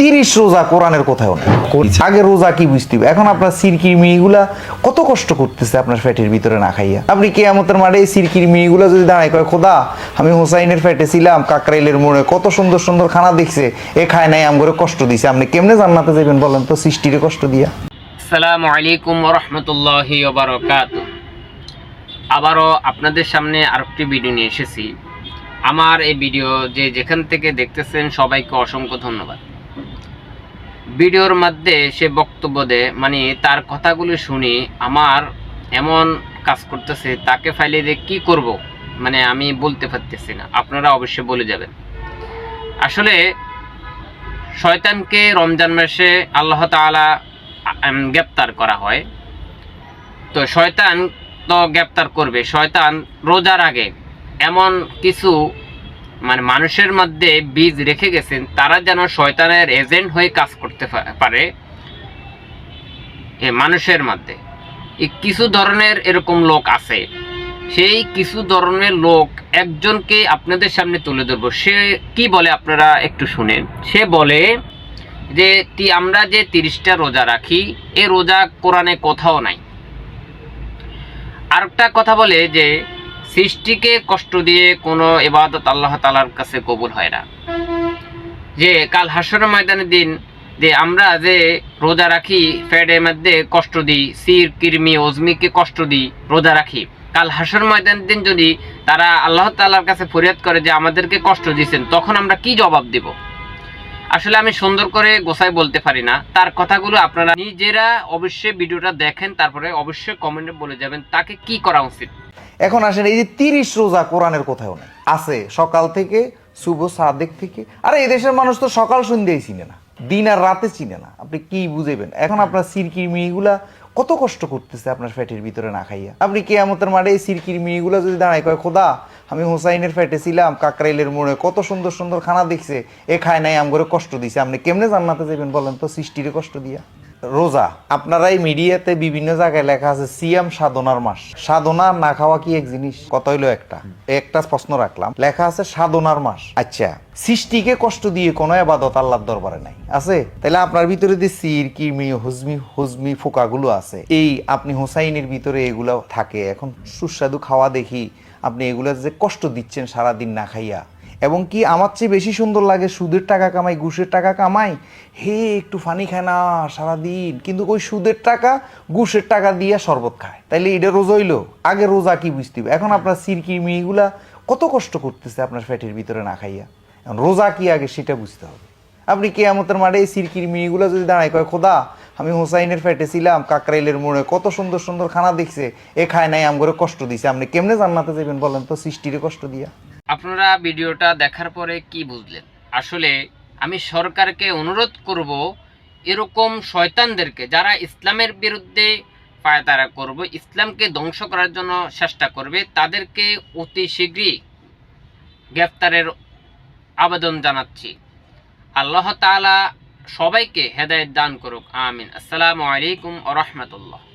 তিরিশ রোজা কোরআনের কোথাও নেই। আগে রোজা কি বুঝতে হবে? এখন আপনার সিরকির মিনিগুলা কত কষ্ট করতেছে আপনার ফ্যাটের ভিতরে না খাইয়া। আপনি কেয়ামতের মাঠে এই সিরকির মিনিগুলা যদি দাঁড়ায় কয় খোদা আমি হোসাইনের ফ্যাটে ছিলাম কাকরাইলের মোড়ে কত সুন্দর সুন্দর খানা দেখছে এ খায় নাই আমগরে কষ্ট দিছে আপনি কেমনে জান্নাতে যাবেন বলেন তো সৃষ্টিরে কষ্ট দিয়া? আসসালামু আলাইকুম রহমতুল্লাহি ওবরকাত আবারও আপনাদের সামনে আরেকটি ভিডিও নিয়ে এসেছি। আমার এই ভিডিও যে যেখান থেকে দেখতেছেন সবাইকে অসংখ্য ধন্যবাদ। ভিডিওর মধ্যে সে বক্তব্য দেয় মানে তার কথাগুলো শুনি আমার এমন কাজ করতেছে তাকে ফাইলে দিয়ে কী করব? মানে আমি বলতে পারতেছি না। আপনারা অবশ্যই বলে যাবেন। আসলে শয়তানকে রমজান মাসে আল্লাহ উম, গ্রেপ্তার করা হয়। তো শয়তান তো গ্রেপ্তার করবে। শয়তান রোজার আগে এমন কিছু মানে মানুষের মধ্যে বীজ রেখে গেছেন, তারা যেন শয়তানের এজেন্ট হয়ে কাজ করতে পারে মানুষের মধ্যে। কিছু ধরনের এরকম লোক আছে। সেই কিছু ধরনের লোক একজনকে আপনাদের সামনে তুলে ধরবো। সে কি বলে আপনারা একটু শুনেন। সে বলে যে আমরা যে তিরিশটা রোজা রাখি, এ রোজা কোরআনে কোথাও নাই। আরেকটা কথা বলে যে সৃষ্টিকে কষ্ট দিয়ে কোনো এবাদত আল্লাহ তালার কাছে কবুল হয় না। যে কাল হাসর ময়দানের দিন যে আমরা যে রোজা রাখি ফ্যাডের মধ্যে কষ্ট দিই, সির কিরমি ওজমিকে কষ্ট দিই, রোজা রাখি। কাল হাসর ময়দানের দিন যদি তারা আল্লাহ তাআলার কাছে ফরিয়াদ করে যে আমাদেরকে কষ্ট দিয়েছেন, তখন আমরা কি জবাব দেব? আসলে আমি সুন্দর করে গোসাই বলতে পারি না। তার কথাগুলো আপনারা নিজেরা অবশ্যই ভিডিওটা দেখেন, তারপরে অবশ্যই কমেন্টে বলে যাবেন তাকে কি করা উচিত। এখন আসেন, এই যে তিরিশ রোজা কোরআনের কোথাও নেই। আছে, সকাল থেকে, শুভ সাদেক থেকে। আরে, এই দেশের মানুষ তো সকাল সন্ধ্যায় চিনে না, দিন আর রাতে চিনে না। আপনি কি বুঝেবেন? এখন আপনার সিরকির মিনিগুলা কত কষ্ট করতেছে আপনার ফ্যাটের ভিতরে না খাইয়া। আপনি কেয়ামতের মাঠে এই সিরকির মিনিগুলা যদি দাঁড়ায় কয়, খোদা আমি হোসাইনের ফ্যাটে ছিলাম, কাকরাইলের মোড়ে কত সুন্দর সুন্দর খানা দেখছে। এ খায় নাই, আমগরে কষ্ট দিছে। আপনি কেমনে জান্নাতে যাবেন বলেন তো, সৃষ্টিরে কষ্ট দিয়া। রোজা আপনারা এই মিডিয়াতে বিভিন্ন জায়গায় লেখা আছে, সিয়াম সাধনার মাস। সাধনা না খাওয়া কি এক জিনিস? কত হইল একটা। একটা প্রশ্ন রাখলাম। লেখা আছে, সাধনার মাস। আচ্ছা সৃষ্টিকে কষ্ট দিয়ে কোনো আবাদত আল্লাহর দরবারে নাই। আছে? তাহলে আপনার ভিতরে যে সির কিরমি হুজমি হুজমি ফোকাগুলো আছে, এই আপনি হোসাইনের ভিতরে এগুলো থাকে। এখন সুস্বাদু খাওয়া দেখি আপনি এগুলো যে কষ্ট দিচ্ছেন সারাদিন না খাইয়া, এবং কি আমার চেয়ে বেশি সুন্দর লাগে সুদের টাকা কামাই, ঘুষের টাকা কামাই? হে, একটু ফানি খায় না সারাদিন। কিন্তু ওই সুদের টাকা, ঘুষের টাকা দিয়ে শরবত খায়। তাইলে এটা রোজা হইল। আগে রোজা কি বুঝতে? এখন আপনার সিরকির মিগুলা কত কষ্ট করতেছে আপনার ফ্যাটের ভিতরে না খাইয়া। এখন রোজা কি আগে সেটা বুঝতে হবে। আপনি কেয়ামতের মাঠে এই সিরকির মিনিগুলো যদি দাঁড়ায় কয়, খোদা আমি হোসাইনের ফ্যাটে ছিলাম, কাকরাইলের মোড়ে কত সুন্দর সুন্দর খানা দেখছে, এ খায় নাই, আমগরে কষ্ট দিছে, আপনি কেমনে জান্নাতে যাবেন বলেন তো, সৃষ্টিরে কষ্ট দিয়া। আপনারা ভিডিওটা দেখার পরে কি বুঝলেন? আসলে আমি সরকারকে অনুরোধ করব, এরকম শয়তানদেরকে, যারা ইসলামের বিরুদ্ধে পায়তারা করবে, ইসলামকে ধ্বংস করার জন্য চেষ্টা করবে, তাদেরকে অতি শীঘ্রই গ্রেফতারের আবেদন জানাচ্ছি। আল্লাহ তাআলা সবাইকে হেদায়ত দান করুক আমিন। আসসালামু আলাইকুম আ রাহমাতুল্লাহ।